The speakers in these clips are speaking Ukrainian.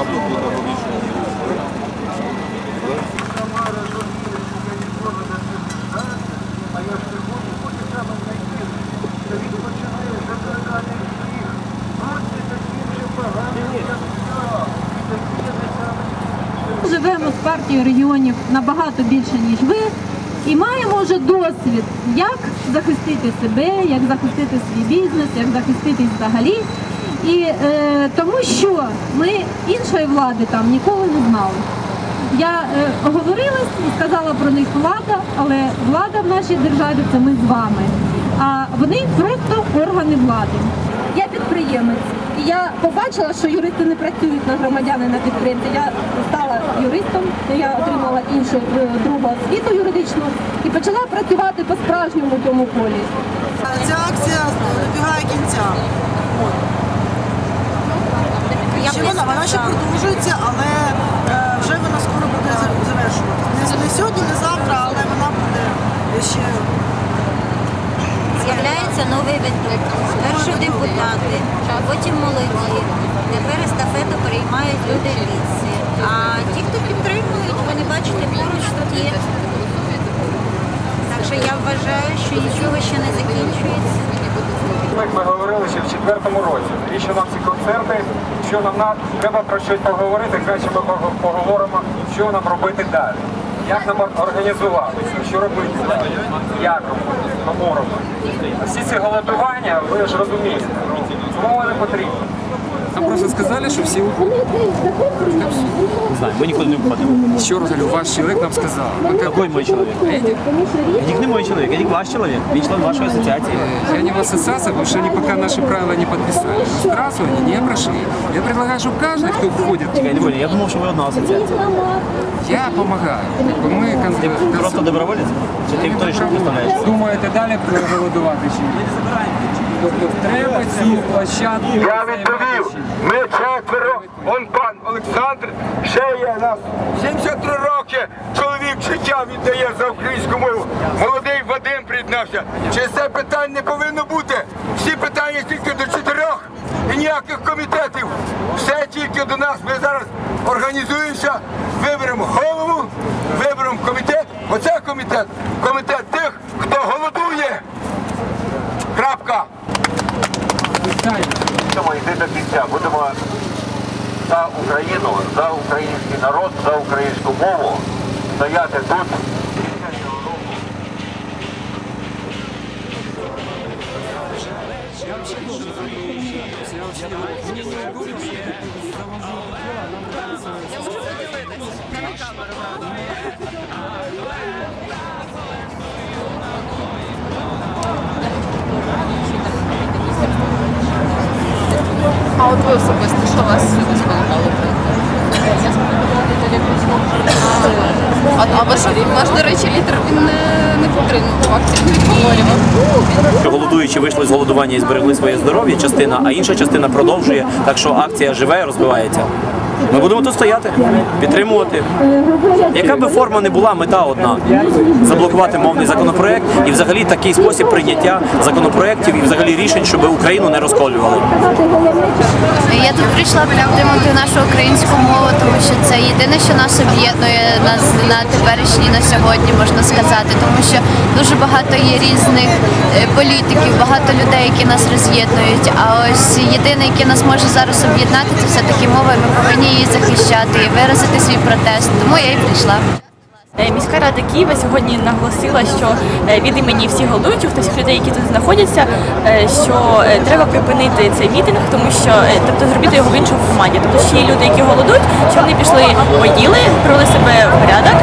Або педагогічного міністра. Живемо з партією регіонів набагато більше, ніж ви, і маємо вже досвід, як захистити себе, як захистити свій бізнес, як захиститись взагалі. І е, тому що ми іншої влади там ніколи не знали. Я е, оговорилась і сказала про них влада, але влада в нашій державі це ми з вами. А вони просто органи влади. Я підприємець, і я побачила, що юристи не працюють на громадяни на підприємці. Я стала юристом, я отримала іншу е, другу освіту юридичну і почала працювати по справжньому в цьому полі. Ця акція добігає кінця. Ще вона, вона ще продовжується, але е, вже вона скоро буде за- завершуватися. Не, не сьогодні, не завтра, але вона буде ще З'являється новий виток. Спершу депутати, потім молоді. Тепер естафету переймають люди віці. А ті, хто підтримують, вони бачите, поруч тут є. Так що я вважаю, що нічого ще не закінчується. Як ми говорили ще в четвертому році, навіщо нам ці концерти, що нам на- треба про щось поговорити, краще ми поговоримо, що нам робити далі. Як нам організуватися, що робити, як робити, кому. Всі ці голодування, ви ж розумієте, кому вони потрібні. Нам просто сказали, что все уходят. Не знаю, мы никуда не уходим. Еще раз говорю, ваш человек нам сказал. Мы как Какой мой человек? Эдик, Эдик не мой человек, Эдик ваш человек. Він член вашої асоціації. я не в ассоциации, потому что они пока наши правила не подписали. Здравствуйте, не прошли. Я предлагаю, чтобы каждый, кто входит, Я не понял, я думав, що ви одна асоціація. я помогаю. Как бы Мы Ти кон- просто доброволець? Чи ти точно представляєш? думаєте далі голодувати чи ні? Тобто треба цю площадку. Я відповів, ми четверо, он пан Олександр, ще є нас 73 роки, чоловік життя віддає за українську мову. Молодий Вадим приєднався. Чи це питань не повинно бути? Всі питання тільки до чотирьох і ніяких комітетів. Все тільки до нас. Ми зараз організуємося, виберемо голову, виберемо комітет. Оце комітет. Комітет тих, хто голодує. Крапка. Будемо йти до кінця. Будемо за Україну, за український народ, за українську мову стояти тут. А от ви особисто, ваш, до речі, літер він не, підтримував акцію, відговорював. Голодуючі вийшли з голодування і зберегли своє здоров'я, частина, а інша частина продовжує. Так що акція живе і розвивається. Ми будемо тут стояти, підтримувати. Яка би форма не була, мета одна заблокувати мовний законопроект і взагалі такий спосіб прийняття законопроєктів і взагалі рішень, щоб Україну не розколювали. Я тут прийшла підтримати нашу українську мову, тому що це єдине, що нас об'єднує нас на теперішній на сьогодні, можна сказати, тому що дуже багато є різних е, політиків, багато людей, які нас роз'єднують. А ось єдине, яке нас може зараз об'єднати, це все таки мова. Ми повинні її захищати і виразити свій протест. Тому я і прийшла. Е, Міська рада Києва сьогодні наголосила, що е, від імені всіх голодуючих, тобто всіх людей, які тут знаходяться, е, що треба припинити цей мітинг, тому що тобто зробити його в іншому форматі. Тобто ще є люди, які голодують, що вони пішли, поїли, привели себе в порядок,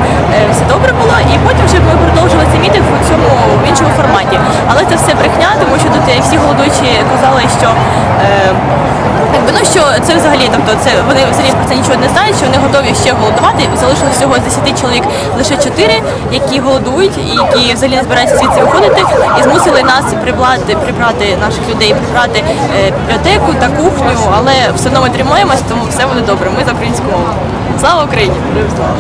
все добре було, і потім вже ми продовжили цей мітинг у цьому в іншому форматі. Але це все брехня, тому що тут всі голодуючі казали, що. Ну що це взагалі, тобто це вони взагалі про це нічого не знають, що вони готові ще голодувати. Залишилось всього з 10 чоловік лише 4, які голодують і які взагалі не збираються звідси виходити, і змусили нас прибрати, прибрати наших людей, прибрати е, бібліотеку та кухню, але все одно ми тримаємось, тому все буде добре. Ми за українську мову. Слава Україні! Слава!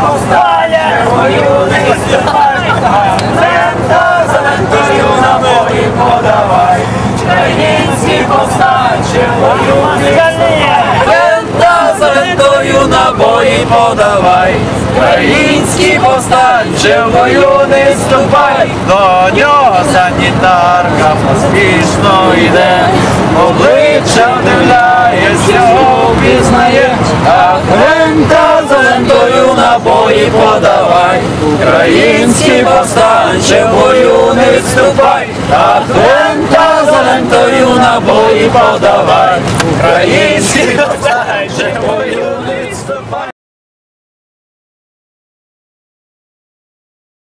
Повстання, бою не ступай, лента за лентою набої подавай, український повстанче, бою не Лента за лентою набої подавай, український повстанче, бою не ступай, до нього санітарка поспішно йде, обличчя вдивляється, подавай, український повстанче, бою не відступай, а лента за лентою набої подавай, український повстанче,